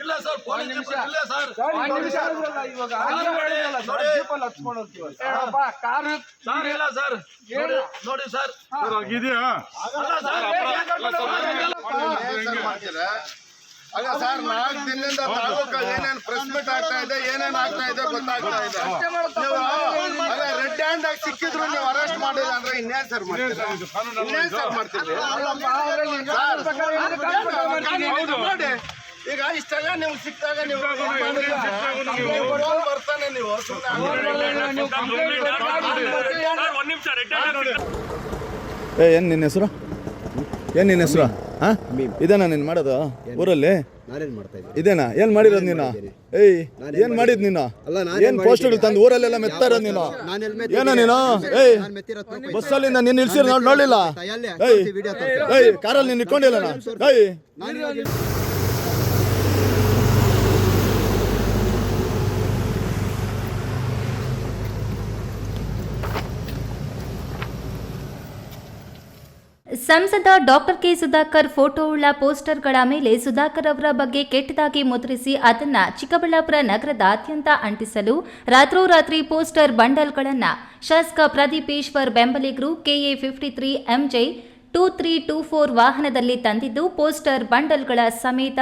ಇಲ್ಲ ಸರ್. ಇಲ್ಲ sir sir, sir ಇಲ್ಲ ಸರ್ ನೋಡಿ ನೋಡಿ ಸರ್ ಅಲ್ಲ ಸರ್ ನಾಲ್ಕು ದಿನದಿಂದ ತಾಲೂಕಲ್ಲಿ ಏನೇನು ಪ್ರೆಸ್ ಮೀಟ್ ಆಗ್ತಾ ಇದೆ ಏನೇನ್ ಆಗ್ತಾ ಇದೆ ಗೊತ್ತಾಗ್ತಾ ಇದೆ ನೀವು ಅಲ್ಲ ರೆಡ್ ಹ್ಯಾಂಡ್ ಆಗಿ ಸಿಕ್ಕಿದ್ರು ನೀವು ಅರೆಸ್ಟ್ ಮಾಡಿಲ್ಲ ಅಂದ್ರೆ ಇನ್ನೇನ್ ಸರ್ ಮಾಡ್ತೀರಾ ಇನ್ನೇನ್ ಸರ್ ಮಾಡ್ತೀರಿ ಈಗ ಇಷ್ಟೆಲ್ಲ ನೀವು ಸಿಕ್ಕಾಗ ನೀವು ಬರ್ತಾನೆ ನೀವು. ಏ ಏನು ನಿನ್ನ ಹೆಸರು? ಏನು ನಿನ್ನ ಹೆಸರು? ಹಾಂ? ಇದೇನಾ ನೀನು ಮಾಡೋದು? ಊರಲ್ಲಿ? ನಾನೇನ್ ಇದೇನಾ? ಏನು ಮಾಡಿರೋದು ನೀನು? ಏಯ್ ಏನು ಮಾಡಿದ್ ನೀನು? ಅಲ್ಲ, ನಾನೇನ್ ಏನು ಪೋಸ್ಟರ್ಗಳು ತಂದು ಊರಲ್ಲೆಲ್ಲ ಮೆತ್ತಾ ಇರೋದು ನೀನು? ಏನ ನೀನು? ಏಯ್ ಬಸ್ ಅಲ್ಲಿ ತಪ್ಪು. ಬಸ್ಸಲ್ಲಿಂದ ನೀನು ನಿಲ್ಸಿರ್ ನೋಡಿ ನೋಡಲಿಲ್ಲ? ಏಯ್. ಏಯ್ ಕಾರಲ್ಲಿ ನೀನು ಇಟ್ಕೊಂಡಿಲ್ಲ ಏಯ್. ಸಂಸದ ಡಾಕ್ಟರ್ ಕೆ ಸುಧಾಕರ್ ಉಳ್ಳ ಪೋಸ್ಟರ್ಗಳ ಮೇಲೆ ಸುಧಾಕರ್ ಅವರ ಬಗ್ಗೆ ಕೆಟ್ಟದಾಗಿ ಮುದ್ರಿಸಿ ಅದನ್ನ ಚಿಕ್ಕಬಳ್ಳಾಪುರ ನಗರದ ಅತ್ಯಂತ ಅಂಟಿಸಲು ರಾತ್ರೋರಾತ್ರಿ ಪೋಸ್ಟರ್ ಬಂಡಲ್ಗಳನ್ನು ಶಾಸಕ ಪ್ರದೀಪ್ ಈಶ್ವರ್ ಬೆಂಬಲಿಗರು KA fifty three MJ two three two four ವಾಹನದಲ್ಲಿ ತಂದಿದ್ದು ಪೋಸ್ಟರ್ ಬಂಡಲ್ಗಳ ಸಮೇತ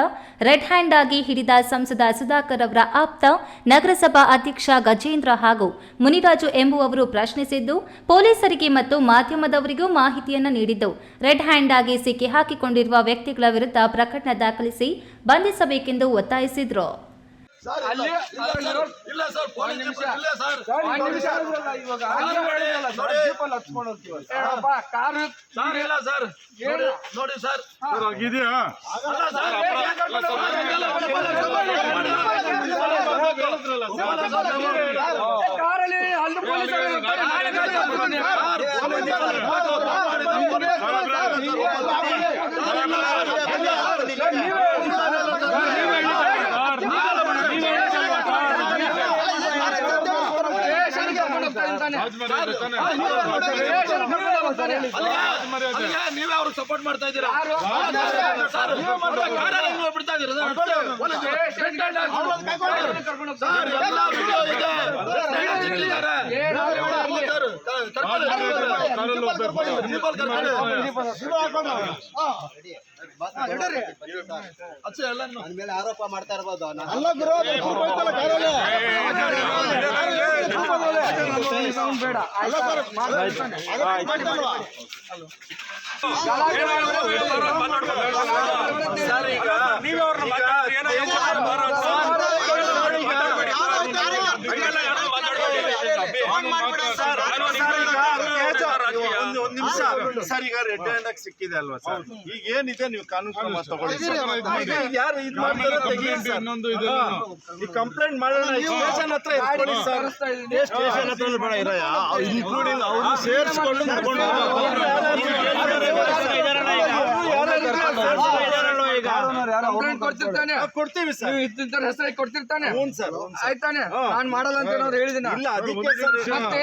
ರೆಡ್ ಹ್ಯಾಂಡ್ ಆಗಿ ಹಿಡಿದ ಸಂಸದ ಸುಧಾಕರ್ ಅವರ ಆಪ್ತ ನಗರಸಭಾ ಅಧ್ಯಕ್ಷ ಗಜೇಂದ್ರ ಹಾಗೂ ಮುನಿರಾಜು ಎಂಬುವವರು ಪ್ರಶ್ನಿಸಿದ್ದು, ಪೊಲೀಸರಿಗೆ ಮತ್ತು ಮಾಧ್ಯಮದವರಿಗೂ ಮಾಹಿತಿಯನ್ನು ನೀಡಿದ್ದು. ರೆಡ್ ಹ್ಯಾಂಡ್ ಆಗಿ ಸಿಕ್ಕಿ ಹಾಕಿಕೊಂಡಿರುವ ವ್ಯಕ್ತಿಗಳ ವಿರುದ್ಧ ಪ್ರಕರಣ ದಾಖಲಿಸಿ ಬಂಧಿಸಬೇಕೆಂದು ಒತ್ತಾಯಿಸಿದ್ರು. ಇಲ್ಲ ಸರ್ ಪೊಲೀಸ್ ಇಲ್ಲ ಸರ್ ಇಲ್ಲ ಸರ್ ನೋಡಿ ನೋಡಿ ಸರ್ ಕಾರಲ್ಲಿ ಅಲ್ಲಿ ಪೊಲೀಸರು ನೀವೇ ಅವ್ರಿಗೆ ಸಪೋರ್ಟ್ ಮಾಡ್ತಾ ಇದ್ದೀರಾ? ಸರ್. ಸರ್ ಸರ್, ಮೇಲೆ ಆರೋಪ ಮಾಡ್ತಾ ಇರ್ಬೋದು ಅವ್ನು ಬೇಡ ಆಯ್ತಾ? ಮಾತಾಡ್ತಾನೆ. ಸರ್ ಈಗ ರೆಡ್ ಹ್ಯಾಂಡ್ ಆಗಿ ಸಿಕ್ಕಿದೆ ಅಲ್ವಾ ಸರ್ ಈಗ ಏನಿದೆ ನೀವು ಕಾನೂನು ಕ್ರಮ ತಗೊಳ್ಳಿ. ಯಾರು ಇದು ಮಾಡ್ತಾರೋ ತೆಗೀರಿ ಸರ್. ಇನ್ನೊಂದು ಇದು ಈ ಕಂಪ್ಲೇಂಟ್ ಮಾಡೋಣ ಸ್ಟೇಷನ್ ಹತ್ರ ಇಟ್ಕೊಳ್ಳಿ ಸರ್ ಸ್ಟೇಷನ್ ಹತ್ರ ಬೇಡ ಇರಯ್ಯ ಇನ್ಕ್ಲೂಡಿಂಗ್ ಅವ್ರು ಸೇರಿಸ್ಕೊಂಡು ನಡ್ಕೊಂಡು ಕಂಪ್ಲೇಂಟ್ ಕೊಡ್ತಿರ್ತಾನೆ ಕೊಡ್ತೀವಿ ಸರ್ ನೀವು ಇಂತಿಂತರ ಹೆಸರಾಗಿ ಕೊಡ್ತಿರ್ತಾನೆ ಹ್ಞೂ ಸರ್ ಆಯ್ತಾನೆ ನಾನ್ ಮಾಡಲ್ಲ ಅಂತ ಹೇಳಿದಿನ ಇಲ್ಲ ಅದಕ್ಕೆ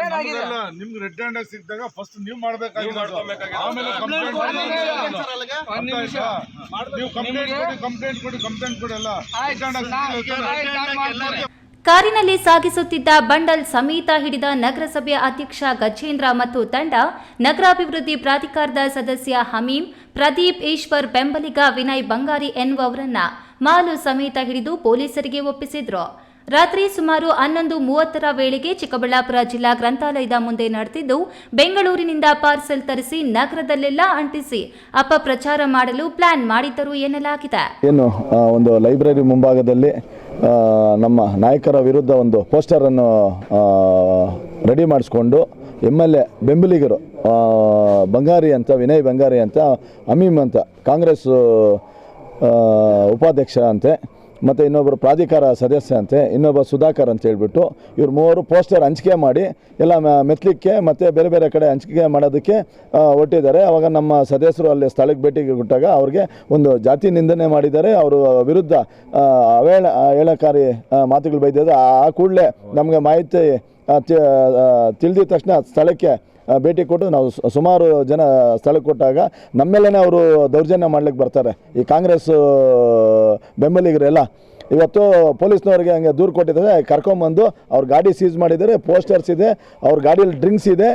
ಏನಾಗಿದೆ? ನಿಮ್ಗೆ ರೆಡ್ ಹ್ಯಾಂಡ್ ಸಿಕ್ಕಿದಾಗ ಫಸ್ಟ್ ನೀವು ಮಾಡ್ಬೇಕಾಗಿಲ್ಲ ಆಮೇಲೆ ಕಂಪ್ಲೇಂಟ್ ಕಂಪ್ಲೇಂಟ್ ಕೊಡಿ. ಕಂಪ್ಲೇಂಟ್ ಕೊಡಿ ಕಂಪ್ಲೇಂಟ್. ಕಾರಿನಲ್ಲಿ ಸಾಗಿಸುತ್ತಿದ್ದ ಬಂಡಲ್ ಸಮೇತ ಹಿಡಿದ ನಗರಸಭೆ ಅಧ್ಯಕ್ಷ ಗಜೇಂದ್ರ ಮತ್ತು ತಂಡ ನಗರಾಭಿವೃದ್ಧಿ ಪ್ರಾಧಿಕಾರದ ಸದಸ್ಯ ಹಮೀಂ ಪ್ರದೀಪ್ ಈಶ್ವರ್ ಬೆಂಬಲಿಗ ವಿನಯ್ ಬಂಗಾರಿ ಎನ್ನುವವರನ್ನ ಮಾಲು ಸಮೇತ ಹಿಡಿದು ಪೊಲೀಸರಿಗೆ ಒಪ್ಪಿಸಿದ್ರು. ರಾತ್ರಿ ಸುಮಾರು ಹನ್ನೊಂದು ಮೂವತ್ತರ ವೇಳೆಗೆ ಚಿಕ್ಕಬಳ್ಳಾಪುರ ಜಿಲ್ಲಾ ಗ್ರಂಥಾಲಯದ ಮುಂದೆ ನಡೆದಿದ್ದು, ಬೆಂಗಳೂರಿನಿಂದ ಪಾರ್ಸೆಲ್ ತರಿಸಿ ನಗರದಲ್ಲೆಲ್ಲ ಅಂಟಿಸಿ ಅಪಪ್ರಚಾರ ಮಾಡಲು ಪ್ಲಾನ್ ಮಾಡಿದ್ದರು ಎನ್ನಲಾಗಿದೆ. ಏನು ಒಂದು ಲೈಬ್ರರಿ ಮುಂಭಾಗದಲ್ಲಿ ನಮ್ಮ ನಾಯಕರ ವಿರುದ್ಧ ಒಂದು ಪೋಸ್ಟರನ್ನು ರೆಡಿ ಮಾಡಿಸ್ಕೊಂಡು ಎಂ ಎಲ್ ಎ ಬೆಂಬಲಿಗರು ಬಂಗಾರಿ ಅಂತ, ವಿನಯ್ ಬಂಗಾರಿ ಅಂತ, ಅಮೀಮ್ ಅಂತ, ಕಾಂಗ್ರೆಸ್ ಉಪಾಧ್ಯಕ್ಷ ಅಂತೆ ಮತ್ತು ಇನ್ನೊಬ್ಬರು ಪ್ರಾಧಿಕಾರ ಸದಸ್ಯ ಅಂತೆ ಇನ್ನೊಬ್ಬ ಸುಧಾಕರ್ ಅಂತ ಹೇಳ್ಬಿಟ್ಟು ಇವ್ರು ಮೂವರು ಪೋಸ್ಟರ್ ಹಂಚಿಕೆ ಮಾಡಿ ಎಲ್ಲ ಮೆತ್ತಲಿಕ್ಕೆ ಮತ್ತು ಬೇರೆ ಬೇರೆ ಕಡೆ ಹಂಚಿಕೆ ಮಾಡೋದಕ್ಕೆ ಹೊಟ್ಟಿದ್ದಾರೆ ಅವಾಗ ನಮ್ಮ ಸದಸ್ಯರು ಅಲ್ಲಿ ಸ್ಥಳಕ್ಕೆ ಭೇಟಿಗೆ ಕೊಟ್ಟಾಗ ಅವ್ರಿಗೆ ಒಂದು ಜಾತಿ ನಿಂದನೆ ಮಾಡಿದ್ದಾರೆ. ಅವರು ವಿರುದ್ಧ ಅವೇಳ ಹೇಳಕಾರಿ ಮಾತುಗಳು ಬೈದಿದ್ದು ಆ ಕೂಡಲೇ ನಮಗೆ ಮಾಹಿತಿ ಆ, ತಿ- ಆ, ತಿಳಿದಿದ ತಕ್ಷಣ ಸ್ಥಳಕ್ಕೆ ಭೇಟಿ ಕೊಟ್ಟು ನಾವು ಸುಮಾರು ಜನ ಸ್ಥಳಕ್ಕೆ ಕೊಟ್ಟಾಗ ನಮ್ಮೆಲ್ಲೇ ಅವರು ದೌರ್ಜನ್ಯ ಮಾಡ್ಲಿಕ್ಕೆ ಬರ್ತಾರೆ. ಈ ಕಾಂಗ್ರೆಸ್ ಬೆಂಬಲಿಗರೆಲ್ಲ ಇವತ್ತು ಪೊಲೀಸ್ನವ್ರಿಗೆ ಹಂಗೆ ದೂರು ಕೊಟ್ಟಿದ್ದಾರೆ. ಕರ್ಕೊಂಬಂದು ಅವ್ರ ಗಾಡಿ ಸೀಸ್ ಮಾಡಿದ್ದಾರೆ, ಪೋಸ್ಟರ್ಸ್ ಇದೆ, ಅವ್ರ ಗಾಡಿಯಲ್ಲಿ ಡ್ರಿಂಕ್ಸ್ ಇದೆ.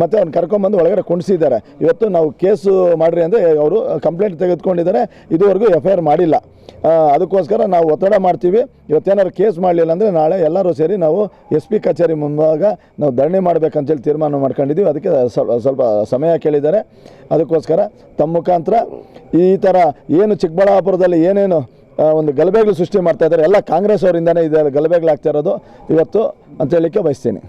ಮತ್ತು ಅವ್ನು ಕರ್ಕೊಂಬಂದು ಒಳಗಡೆ ಕುಣಿಸಿದ್ದಾರೆ ಇವತ್ತು ನಾವು ಕೇಸು ಮಾಡಿರಿ ಅಂದರೆ ಅವರು ಕಂಪ್ಲೇಂಟ್ ತೆಗೆದುಕೊಂಡಿದ್ದಾರೆ. ಇದುವರೆಗೂ ಎಫ್ ಐ ಆರ್ ಮಾಡಿಲ್ಲ ಅದಕ್ಕೋಸ್ಕರ ನಾವು ಒತ್ತಡ ಮಾಡ್ತೀವಿ. ಇವತ್ತೇನಾದ್ರು ಕೇಸ್ ಮಾಡಲಿಲ್ಲ ಅಂದರೆ ನಾಳೆ ಎಲ್ಲರೂ ಸೇರಿ ನಾವು ಎಸ್ ಪಿ ಕಚೇರಿ ಮುಂಭಾಗ ನಾವು ಧರಣಿ ಮಾಡಬೇಕಂತೇಳಿ ತೀರ್ಮಾನ ಮಾಡ್ಕೊಂಡಿದ್ದೀವಿ ಅದಕ್ಕೆ ಸ್ವಲ್ಪ ಸ್ವಲ್ಪ ಸಮಯ ಕೇಳಿದ್ದಾರೆ. ಅದಕ್ಕೋಸ್ಕರ ತಮ್ಮ ಮುಖಾಂತರ ಈ ಥರ ಏನು ಚಿಕ್ಕಬಳ್ಳಾಪುರದಲ್ಲಿ ಏನೇನು ಒಂದು ಗಲಭೆಗಳು ಸೃಷ್ಟಿ ಮಾಡ್ತಾ ಇದ್ದಾರೆ, ಎಲ್ಲ ಕಾಂಗ್ರೆಸ್ ಅವರಿಂದನೇ ಇದೆ, ಗಲಭೆಗಳಾಗ್ತಾ ಇರೋದು ಇವತ್ತು ಅಂತ ಹೇಳಲಿಕ್ಕೆ ಬಯಸ್ತೀನಿ.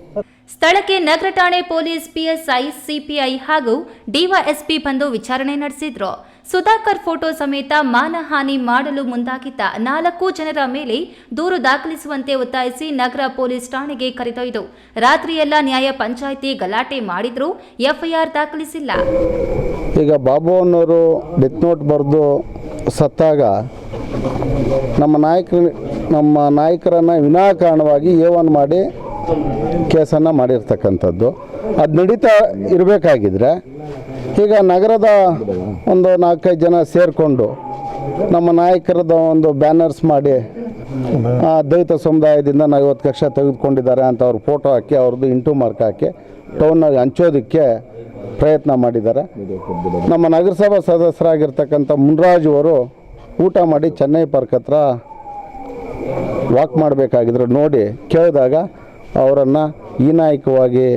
ಸ್ಥಳಕ್ಕೆ ನಗರ ಠಾಣೆ ಪೊಲೀಸ್ ಪಿಎಸ್ಐ, ಸಿಪಿಐ ಹಾಗೂ ಡಿವೈಎಸ್ಪಿ ಬಂದು ವಿಚಾರಣೆ ನಡೆಸಿದ್ರು. ಸುಧಾಕರ್ ಫೋಟೋ ಸಮೇತ ಮಾನಹಾನಿ ಮಾಡಲು ಮುಂದಾಗಿದ್ದ ನಾಲ್ಕು ಜನರ ಮೇಲೆ ದೂರು ದಾಖಲಿಸುವಂತೆ ಒತ್ತಾಯಿಸಿ ನಗರ ಪೊಲೀಸ್ ಠಾಣೆಗೆ ಕರೆದೊಯ್ದು. ರಾತ್ರಿಯೆಲ್ಲ ನ್ಯಾಯ ಪಂಚಾಯಿತಿ ಗಲಾಟೆ ಮಾಡಿದ್ರೂ, ಎಫ್ಐಆರ್ ದಾಖಲಿಸಿಲ್ಲ. ಈಗ ಬಾಬು ಅನ್ನೋರು ಡೆತ್ ನೋಟ್ ಬರೆದು ಸತ್ತಾಗ ನಮ್ಮ ನಾಯಕ ನಮ್ಮ ನಾಯಕರನ್ನು ವಿನಾಕಾರಣವಾಗಿ ಏವನ್ ಮಾಡಿ ಕೇಸನ್ನು ಮಾಡಿರ್ತಕ್ಕಂಥದ್ದು. ಅದು ನಡೀತಾ ಇರಬೇಕಾಗಿದ್ರೆ, ಈಗ ನಗರದ ಒಂದು ನಾಲ್ಕೈದು ಜನ ಸೇರಿಕೊಂಡು ನಮ್ಮ ನಾಯಕರದ ಒಂದು ಬ್ಯಾನರ್ಸ್ ಮಾಡಿ ದಲಿತ ಸಮುದಾಯದಿಂದ ನಾವು ಕಕ್ಷ ತೆಗೆದುಕೊಂಡಿದ್ದಾರೆ ಅಂತ ಅವ್ರ ಫೋಟೋ ಹಾಕಿ, ಅವ್ರದ್ದು ಇಂಟು ಮಾರ್ಕ್ ಹಾಕಿ ಟೌನಲ್ಲಿ ಹಂಚೋದಕ್ಕೆ ಪ್ರಯತ್ನ ಮಾಡಿದ್ದಾರೆ. ನಮ್ಮ ನಗರಸಭಾ ಸದಸ್ಯರಾಗಿರ್ತಕ್ಕಂಥ ಮುನ್ರಾಜು ಅವರು ಊಟ ಮಾಡಿ ಚೆನ್ನೈ ಪಾರ್ಕ್ ಹತ್ರ ವಾಕ್ ಮಾಡಬೇಕಾಗಿದ್ರು ನೋಡಿ ಕೇಳಿದಾಗ ಅವರನ್ನು ಹೀನಾಯಕವಾಗಿ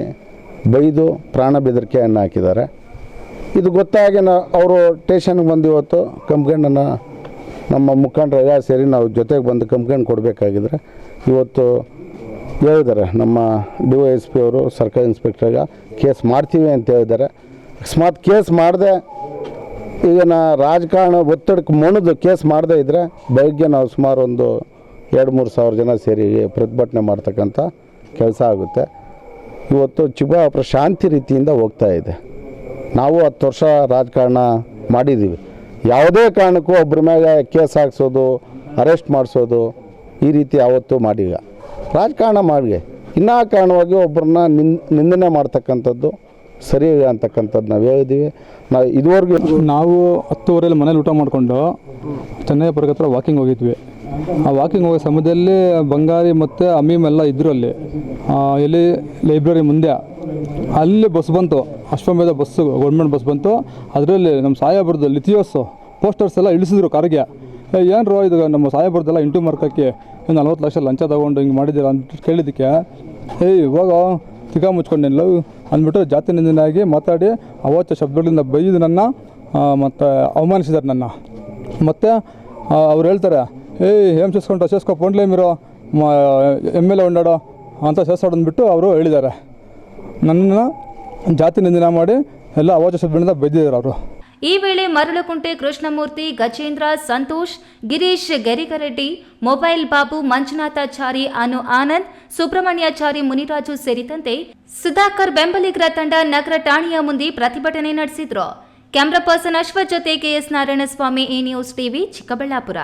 ಬೈದು ಪ್ರಾಣ ಬೆದರಿಕೆಯನ್ನು ಹಾಕಿದ್ದಾರೆ. ಇದು ಗೊತ್ತಾಗಿ ನಾ ಅವರು ಟೇಷನ್ಗೆ ಬಂದು ಇವತ್ತು ಕಂಪ್ಲೇಂಟನ್ನು ನಮ್ಮ ಮುಖಂಡರೆಲ್ಲ ಸೇರಿ ನಾವು ಜೊತೆಗೆ ಬಂದು ಕಂಪ್ಲೇಂಟ್ ಕೊಡಬೇಕಾಗಿದ್ರೆ ಇವತ್ತು ಹೇಳಿದ್ದಾರೆ. ನಮ್ಮ ಡಿ ವೈ ಎಸ್ ಪಿ ಅವರು ಸರ್ಕಾರಿ ಇನ್ಸ್ಪೆಕ್ಟ್ರಿಗೆ ಕೇಸ್ ಮಾಡ್ತೀವಿ ಅಂತ ಹೇಳಿದ್ದಾರೆ. ಅಕಸ್ಮಾತ್ ಕೇಸ್ ಮಾಡದೆ ಈಗ ರಾಜಕಾರಣ ಒತ್ತಡಕ್ಕೆ ಮೊಣದು ಕೇಸ್ ಮಾಡದೇ ಇದ್ದರೆ ಬೆಳಗ್ಗೆ ನಾವು ಸುಮಾರು ಒಂದು ಎರಡು ಮೂರು ಸಾವಿರ ಜನ ಸೇರಿ ಪ್ರತಿಭಟನೆ ಮಾಡ್ತಕ್ಕಂಥ ಕೆಲಸ ಆಗುತ್ತೆ. ಇವತ್ತು ಚಿಕ್ಕಬಳ್ಳಾಪುರ ಶಾಂತಿ ರೀತಿಯಿಂದ ಹೋಗ್ತಾ ಇದೆ. ನಾವು ಹತ್ತು ವರ್ಷ ರಾಜಕಾರಣ ಮಾಡಿದ್ದೀವಿ. ಯಾವುದೇ ಕಾರಣಕ್ಕೂ ಒಬ್ಬರ ಮೇಲೆ ಕೇಸ್ ಹಾಕ್ಸೋದು, ಅರೆಸ್ಟ್ ಮಾಡಿಸೋದು ಈ ರೀತಿ ಯಾವತ್ತೂ ಮಾಡಿಲ್ಲ. ರಾಜಕಾರಣ ಮಾಡಿ ಇನ್ನೂ ಕಾರಣವಾಗಿ ಒಬ್ಬರನ್ನ ನಿನ್, ನಿಂದನೆ ಮಾಡ್ತಕ್ಕಂಥದ್ದು ಸರಿ ಅಂತಕ್ಕಂಥದ್ದು ನಾವು ಹೇಳಿದ್ದೀವಿ. ನಾವು ಇದುವರೆಗೂ ನಾವು ಹತ್ತುವರೆಯಲ್ಲಿ ಮನೇಲಿ ಊಟ ಮಾಡಿಕೊಂಡು ಚೆನ್ನೈ ಹತ್ರ ವಾಕಿಂಗ್ ಹೋಗಿದ್ವಿ. ವಾಕಿಂಗ್ ಹೋಗೋ ಸಮಯದಲ್ಲಿ ಬಂಗಾರಿ ಮತ್ತು ಅಮೀಮ್ ಎಲ್ಲ ಇದ್ರು ಅಲ್ಲಿ. ಆ, ಎಲ್ಲಿ ಲೈಬ್ರರಿ ಮುಂದೆ. ಅಲ್ಲಿ ಬಸ್ ಬಂತು. ಅಶ್ವಮೇಧ ಬಸ್ಸು ಗೌರ್ಮೆಂಟ್ ಬಸ್ ಬಂತು. ಅದರಲ್ಲಿ ನಮ್ಮ ಸಾಹೇಬ್ರದ್ದು ಲಿಥಿಯೋಸು ಪೋಸ್ಟರ್ಸ್ ಎಲ್ಲ ಇಳಿಸಿದ್ರು ಕಾರ್ಗೆ. ಏನು ಇದು ನಮ್ಮ ಸಾಹೇಬ್ರದ್ದೆಲ್ಲ ಇಂಟು ಮಾರ್ಕಕ್ಕೆ ನಲ್ವತ್ತು ಲಕ್ಷ ಲಂಚ ತೊಗೊಂಡು ಹಿಂಗೆ ಮಾಡಿದ್ದೀರ ಅಂತ ಕೇಳಿದ್ದಕ್ಕೆ ಏಯ್ ಇವಾಗ ತಿಕ್ಕ ಮುಚ್ಕೊಂಡಿಲ್ಲ ಅಂದ್ಬಿಟ್ಟು ಜಾತಿ ನಿಂದನಾಗಿ ಮಾತಾಡಿ ಅವತ್ತು ಶಬ್ದಗಳಿಂದ ಬೈದು ನನ್ನ ಮತ್ತು ಅವಮಾನಿಸಿದ್ದಾರೆ ನನ್ನ. ಮತ್ತು ಅವ್ರು ಹೇಳ್ತಾರೆ ಏಯ್ ಏಮ್ ಸೇಸ್ಕೊಂಡು ಸೇಸ್ಕೊ ಪೊಂಡ್ಲೆ ಮಿರೋ ಎಂ ಎಲ್ ಎ ಉಂಡಾಡೋ ಅಂತ ಸೇರ್ಸಾಡಂದ್ಬಿಟ್ಟು ಅವರು ಹೇಳಿದ್ದಾರೆ. ನನ್ನನ್ನು ಜಾತಿ ನಿಂದನ ಮಾಡಿ ಎಲ್ಲ ಶಬ್ದಗಳಿಂದ ಬೈದಿದ್ದಾರೆ ಅವರು. ಈ ವೇಳೆ ಮರಳುಕುಂಟೆ ಕೃಷ್ಣಮೂರ್ತಿ, ಗಜೇಂದ್ರ, ಸಂತೋಷ್, ಗಿರೀಶ್ ಗರಿಕರೆಡ್ಡಿ ಮೊಬೈಲ್ ಬಾಬು, ಮಂಜುನಾಥಾಚಾರಿ, ಅನು ಆನಂದ್, ಸುಬ್ರಹ್ಮಣ್ಯಾಚಾರಿ ಮುನಿರಾಜು ಸೇರಿದಂತೆ ಸುಧಾಕರ್ ಬೆಂಬಲಿಗರ ತಂಡ ನಗರ ಠಾಣೆಯ ಮುಂದೆ ಪ್ರತಿಭಟನೆ ನಡೆಸಿದ್ರು. ಕ್ಯಾಮ್ರಾ ಪರ್ಸನ್ ಅಶ್ವಥ್ ಜೊತೆ KS Narayanaswamy, A news TV, Chikkaballapur.